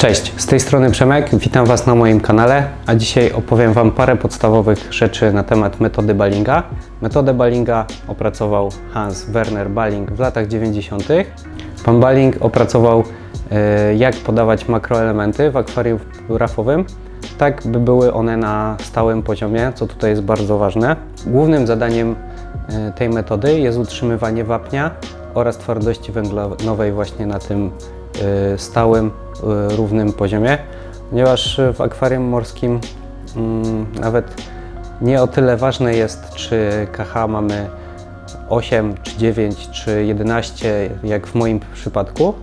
Cześć, z tej strony Przemek, witam Was na moim kanale, a dzisiaj opowiem Wam parę podstawowych rzeczy na temat metody Ballinga. Metodę Ballinga opracował Hans Werner Balling w latach 90. Pan Balling opracował e, jak podawać makroelementy w akwarium rafowym, tak by były one na stałym poziomie, co tutaj jest bardzo ważne. Głównym zadaniem e, tej metody jest utrzymywanie wapnia oraz twardości węglowej właśnie na tym e, stałym, równym poziomie, ponieważ w akwarium morskim mm, nawet nie o tyle ważne jest, czy KH mamy 8, czy 9, czy 11, jak w moim przypadku,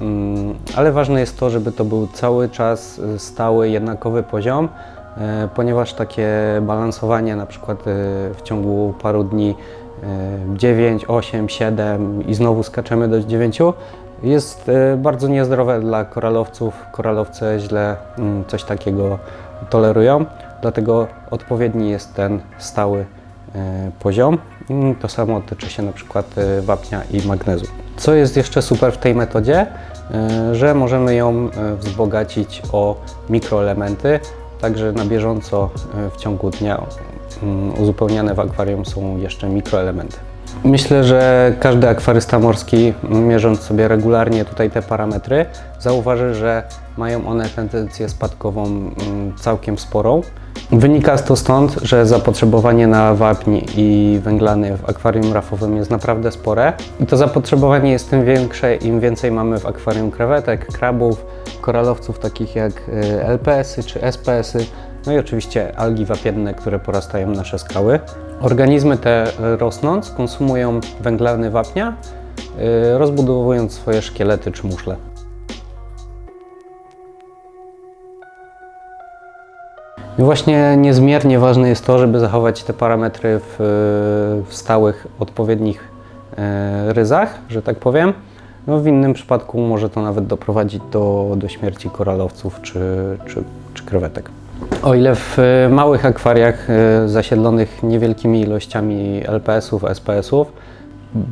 Mm, ale ważne jest to, żeby to był cały czas y, stały, jednakowy poziom, e, ponieważ takie balansowanie na przykład e, w ciągu paru dni e, 9, 8, 7 i znowu skaczemy do 9 jest e, bardzo niezdrowe dla koralowców. Koralowce źle mm, coś takiego tolerują, dlatego odpowiedni jest ten stały e, poziom. Mm, To samo tyczy się na przykład e, wapnia i magnezu. Co jest jeszcze super w tej metodzie, że możemy ją wzbogacić o mikroelementy, także na bieżąco w ciągu dnia mm, uzupełniane w akwarium są jeszcze mikroelementy. Myślę, że każdy akwarysta morski, mierząc sobie regularnie tutaj te parametry, zauważy, że mają one tendencję spadkową mm, całkiem sporą. Wynika to stąd, że zapotrzebowanie na wapń i węglany w akwarium rafowym jest naprawdę spore i to zapotrzebowanie jest tym większe, im więcej mamy w akwarium krewetek, krabów, koralowców takich jak y, LPS-y czy SPS-y, no i oczywiście algi wapienne, które porastają nasze skały. Organizmy te y, rosnąc konsumują węglany wapnia, y, rozbudowując swoje szkielety czy muszle. I właśnie niezmiernie ważne jest to, żeby zachować te parametry w, w stałych, odpowiednich e, ryzach, że tak powiem. No w innym przypadku może to nawet doprowadzić do, do śmierci koralowców czy, czy, czy krewetek. O ile w e, małych akwariach e, zasiedlonych niewielkimi ilościami LPS-ów, SPS-ów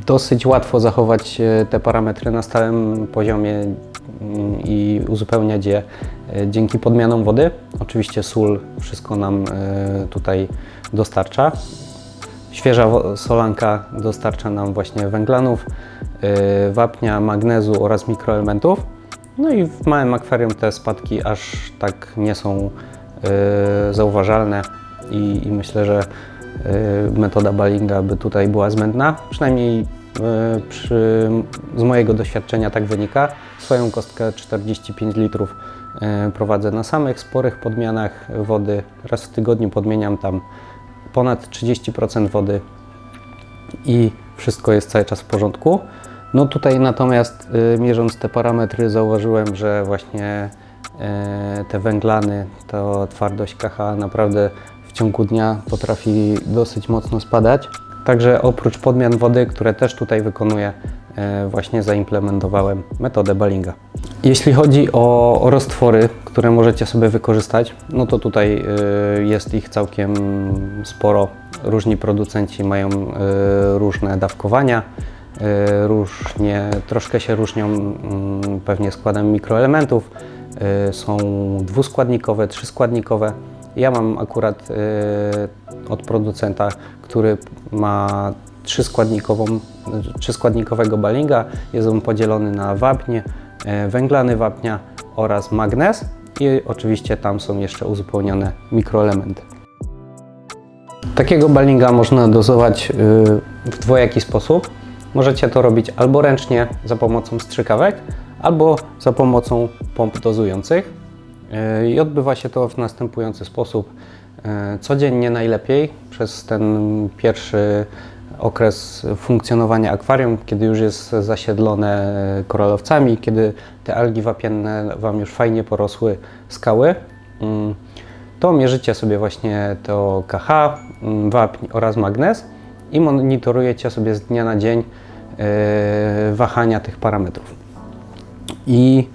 dosyć łatwo zachować e, te parametry na stałym poziomie mm, i uzupełniać je dzięki podmianom wody. Oczywiście sól wszystko nam tutaj dostarcza. Świeża solanka dostarcza nam właśnie węglanów, wapnia, magnezu oraz mikroelementów. No i w małym akwarium te spadki aż tak nie są zauważalne i, i myślę, że e, metoda Ballinga by tutaj była zbędna. Przynajmniej e, przy, z mojego doświadczenia tak wynika. Swoją kostkę 45 litrów e, prowadzę na samych sporych podmianach wody. Raz w tygodniu podmieniam tam ponad 30% wody i wszystko jest cały czas w porządku. No tutaj natomiast mierząc te parametry zauważyłem, że właśnie te węglany, to twardość KH naprawdę w ciągu dnia potrafi dosyć mocno spadać. Także oprócz podmian wody, które też tutaj wykonuję, y, właśnie zaimplementowałem metodę Ballinga. Jeśli chodzi o, roztwory, które możecie sobie wykorzystać, no to tutaj y, jest ich całkiem sporo. Różni producenci mają różne dawkowania, różnie, troszkę się różnią mm, pewnie składem mikroelementów. Y, są dwuskładnikowe, trzyskładnikowe. Ja mam akurat y, od producenta, który ma trzyskładnikową, trzyskładnikowego balinga. Jest on podzielony na wapnie, e, węglany wapnia oraz magnez i oczywiście tam są jeszcze uzupełnione mikroelementy. Takiego balinga można dozować w dwojaki sposób. Możecie to robić albo ręcznie za pomocą strzykawek, albo za pomocą pomp dozujących. Y, I odbywa się to w następujący sposób. Y, Codziennie najlepiej przez ten pierwszy okres funkcjonowania akwarium, kiedy już jest zasiedlone koralowcami, kiedy te algi wapienne Wam już fajnie porosły skały, mm, to mierzycie sobie właśnie to KH, mm, wapń oraz magnez i monitorujecie sobie z dnia na dzień e, wahania tych parametrów. I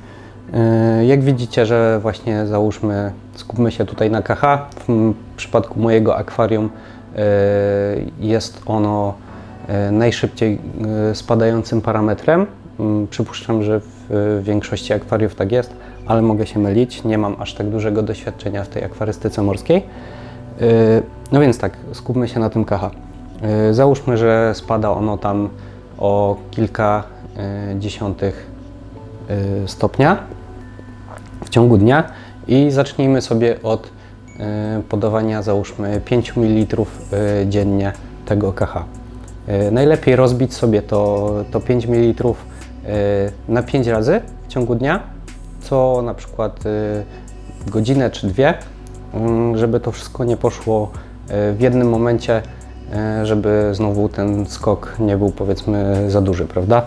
e, jak widzicie, że właśnie załóżmy, skupmy się tutaj na KH, w przypadku mojego akwarium e, jest ono e, najszybciej spadającym parametrem. Przypuszczam, że w większości akwariów tak jest, ale mogę się mylić. Nie mam aż tak dużego doświadczenia w tej akwarystyce morskiej. No więc tak, skupmy się na tym KH. Załóżmy, że spada ono tam o kilka dziesiątych stopnia w ciągu dnia i zacznijmy sobie od y, podawania załóżmy 5 ml y, dziennie tego KH. Y, Najlepiej rozbić sobie to, to 5 ml y, na 5 razy w ciągu dnia, co na przykład y, godzinę czy dwie, mm, żeby to wszystko nie poszło y, w jednym momencie, y, żeby znowu ten skok nie był powiedzmy za duży, prawda?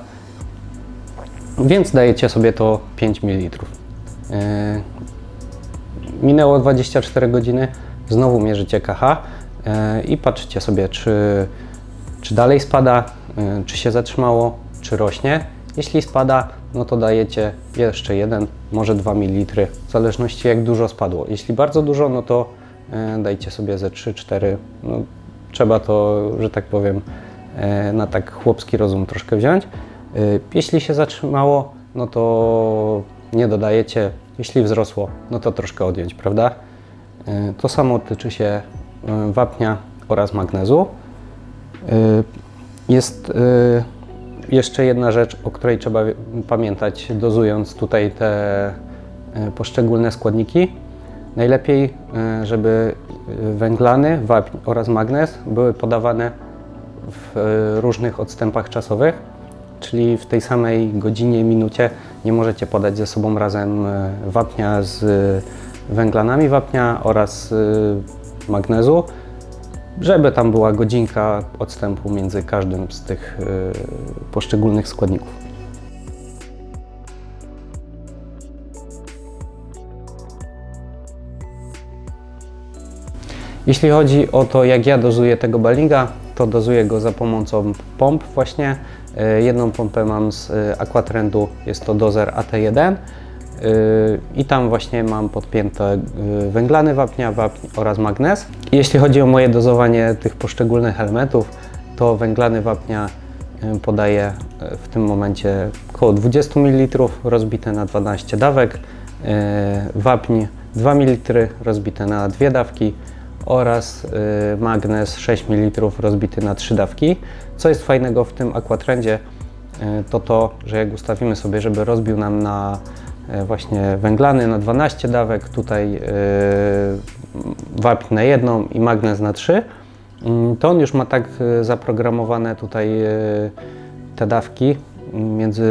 Więc dajecie sobie to 5 ml. Minęło 24 godziny, znowu mierzycie KH e, i patrzycie sobie, czy, czy dalej spada, e, czy się zatrzymało, czy rośnie. Jeśli spada, no to dajecie jeszcze jeden, może 2 ml, w zależności jak dużo spadło. Jeśli bardzo dużo, no to e, dajcie sobie ze 3-4. No, trzeba to, że tak powiem, e, na tak chłopski rozum troszkę wziąć. E, Jeśli się zatrzymało, no to nie dodajecie. Jeśli wzrosło, no to troszkę odjąć, prawda? E, To samo tyczy się e, wapnia oraz magnezu. Jest jeszcze jedna rzecz, o której trzeba pamiętać, dozując tutaj te poszczególne składniki. Najlepiej, żeby węglany, wapń oraz magnez były podawane w różnych odstępach czasowych, czyli w tej samej godzinie, minucie nie możecie podać ze sobą razem e, wapnia z e, węglanami wapnia oraz e, magnezu, żeby tam była godzinka odstępu między każdym z tych poszczególnych składników. Jeśli chodzi o to, jak ja dozuję tego balinga, to dozuję go za pomocą pomp właśnie. E, Jedną pompę mam z e, Aquatrendu, jest to dozer AT1 e, i tam właśnie mam podpięte węglany wapnia, wapń oraz magnez. Jeśli chodzi o moje dozowanie tych poszczególnych elementów, to węglany wapnia podaję w tym momencie około 20 ml rozbite na 12 dawek, wapń 2 ml rozbite na dwie dawki oraz magnez 6 ml rozbity na 3 dawki. Co jest fajnego w tym Aquatrendzie, y, to to, że jak ustawimy sobie, żeby rozbił nam na y, właśnie węglany na 12 dawek, tutaj y, wapń na jedną i magnez na 3, mm, to on już ma tak zaprogramowane tutaj te dawki między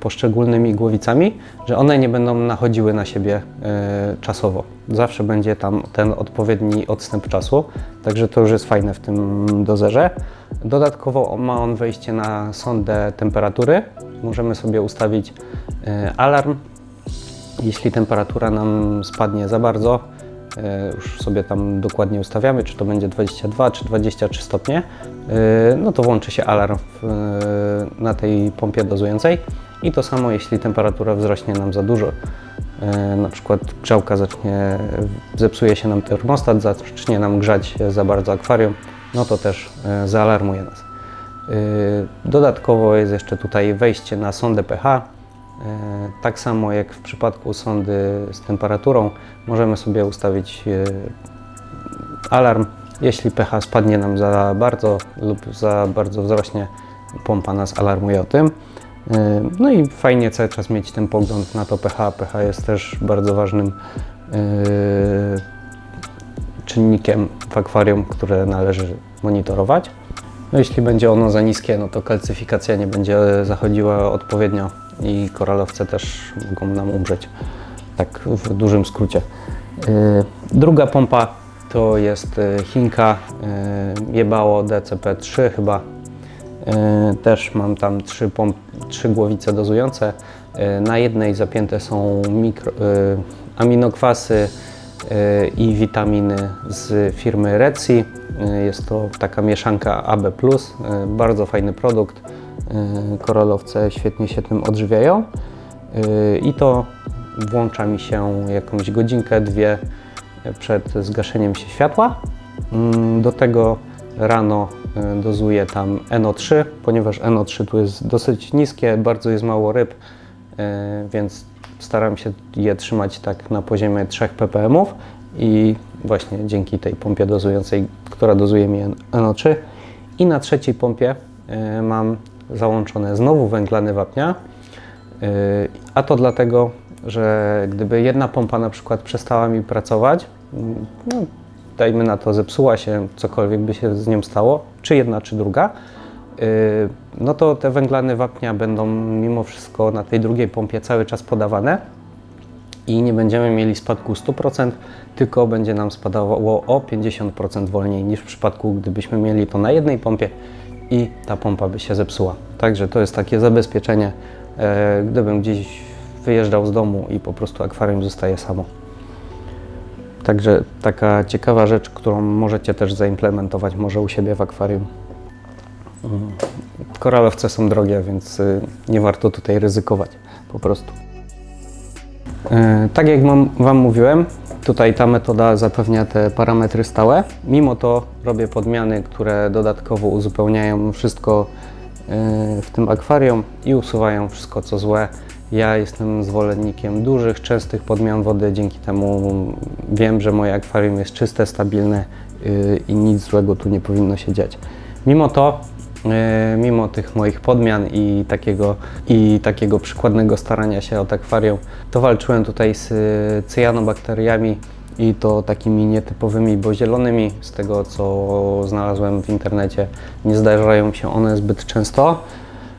poszczególnymi głowicami, że one nie będą nachodziły na siebie e, czasowo. Zawsze będzie tam ten odpowiedni odstęp czasu, także to już jest fajne w tym dozerze. Dodatkowo ma on wejście na sondę temperatury. Możemy sobie ustawić e, alarm, jeśli temperatura nam spadnie za bardzo, już sobie tam dokładnie ustawiamy, czy to będzie 22 czy 23 stopnie, e, no to włączy się alarm e, na tej pompie dozującej. I to samo, jeśli temperatura wzrośnie nam za dużo, e, na przykład grzałka zacznie, zepsuje się nam termostat, zacznie nam grzać za bardzo akwarium, no to też e, zaalarmuje nas. E, Dodatkowo jest jeszcze tutaj wejście na sondę pH. E, Tak samo jak w przypadku sondy z temperaturą, możemy sobie ustawić e, alarm. Jeśli pH spadnie nam za bardzo lub za bardzo wzrośnie, pompa nas alarmuje o tym. E, No i fajnie cały czas mieć ten pogląd na to pH. pH jest też bardzo ważnym czynnikiem w akwarium, które należy monitorować. No jeśli będzie ono za niskie, no to kalcyfikacja nie będzie zachodziła odpowiednio i koralowce też mogą nam umrzeć. Tak w dużym skrócie. Yy, Druga pompa to jest yy, Chinka yy, Jebało DCP-3 chyba. Też mam tam trzy, pomp, trzy głowice dozujące. Na jednej zapięte są mikro, aminokwasy i witaminy z firmy Reci. Jest to taka mieszanka AB+, bardzo fajny produkt. Yy, Koralowce świetnie się tym odżywiają. Yy, I to włącza mi się jakąś godzinkę, dwie przed zgaszeniem się światła. Mm, Do tego rano y, dozuję tam NO3, ponieważ NO3 tu jest dosyć niskie, bardzo jest mało ryb, więc staram się je trzymać tak na poziomie 3 ppm i właśnie dzięki tej pompie dozującej, która dozuje mi NO3 i na trzeciej pompie mam załączone znowu węglany wapnia, Yy, A to dlatego, że gdyby jedna pompa na przykład przestała mi pracować, mm, no, dajmy na to, zepsuła się, cokolwiek by się z nią stało, czy jedna, czy druga, yy, no to te węglane wapnia będą mimo wszystko na tej drugiej pompie cały czas podawane i nie będziemy mieli spadku 100%, tylko będzie nam spadało o 50% wolniej niż w przypadku, gdybyśmy mieli to na jednej pompie i ta pompa by się zepsuła. Także to jest takie zabezpieczenie, e, gdybym gdzieś wyjeżdżał z domu i po prostu akwarium zostaje samo. Także taka ciekawa rzecz, którą możecie też zaimplementować może u siebie w akwarium. Mm. Koralowce są drogie, więc y, nie warto tutaj ryzykować po prostu. E, Tak jak Wam mówiłem, tutaj ta metoda zapewnia te parametry stałe. Mimo to robię podmiany, które dodatkowo uzupełniają wszystko e, w tym akwarium i usuwają wszystko co złe. Ja jestem zwolennikiem dużych, częstych podmian wody, dzięki temu wiem, że moje akwarium jest czyste, stabilne y, i nic złego tu nie powinno się dziać. Mimo to mimo tych moich podmian i takiego, i takiego przykładnego starania się o akwarium, to walczyłem tutaj z e, cyjanobakteriami i to takimi nietypowymi, bo zielonymi, z tego co znalazłem w internecie, nie zdarzają się one zbyt często.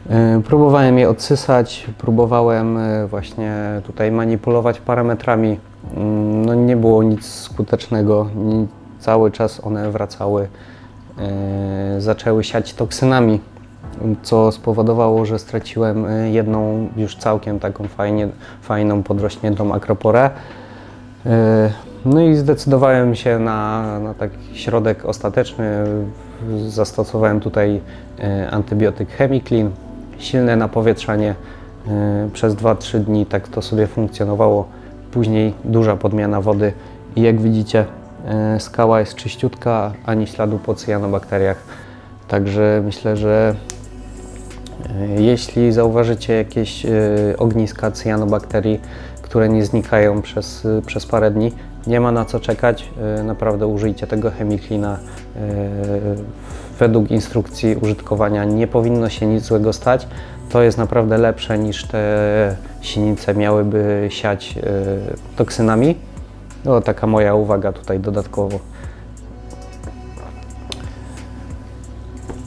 E, Próbowałem je odsysać, próbowałem e, właśnie tutaj manipulować parametrami. Mm, No nie było nic skutecznego. Cały czas one wracały, e, zaczęły siać toksynami, co spowodowało, że straciłem e, jedną już całkiem taką fajnie, fajną, podrośniętą akroporę. E, No i zdecydowałem się na, na taki środek ostateczny. Zastosowałem tutaj e, antybiotyk Chemiclean, silne napowietrzanie. E, Przez 2-3 dni tak to sobie funkcjonowało. Później duża podmiana wody i jak widzicie e, skała jest czyściutka, ani śladu po cyjanobakteriach. Także myślę, że E, Jeśli zauważycie jakieś e, ogniska cyjanobakterii, które nie znikają przez, e, przez parę dni, nie ma na co czekać. E, Naprawdę użyjcie tego chemiklina. E, Według instrukcji użytkowania nie powinno się nic złego stać. To jest naprawdę lepsze niż te sinice miałyby siać e, toksynami. No, taka moja uwaga tutaj dodatkowo.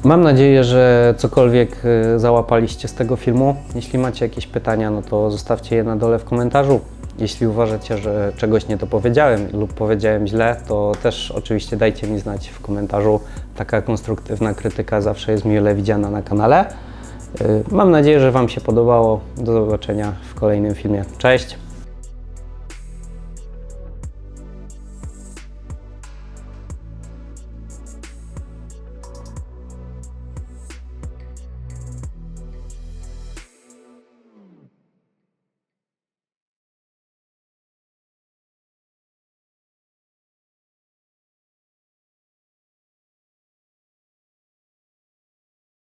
Mam nadzieję, że cokolwiek e, załapaliście z tego filmu. Jeśli macie jakieś pytania, no to zostawcie je na dole w komentarzu. Jeśli uważacie, że czegoś nie dopowiedziałem lub powiedziałem źle, to też oczywiście dajcie mi znać w komentarzu. Taka konstruktywna krytyka zawsze jest mile widziana na kanale. E, Mam nadzieję, że Wam się podobało. Do zobaczenia w kolejnym filmie. Cześć!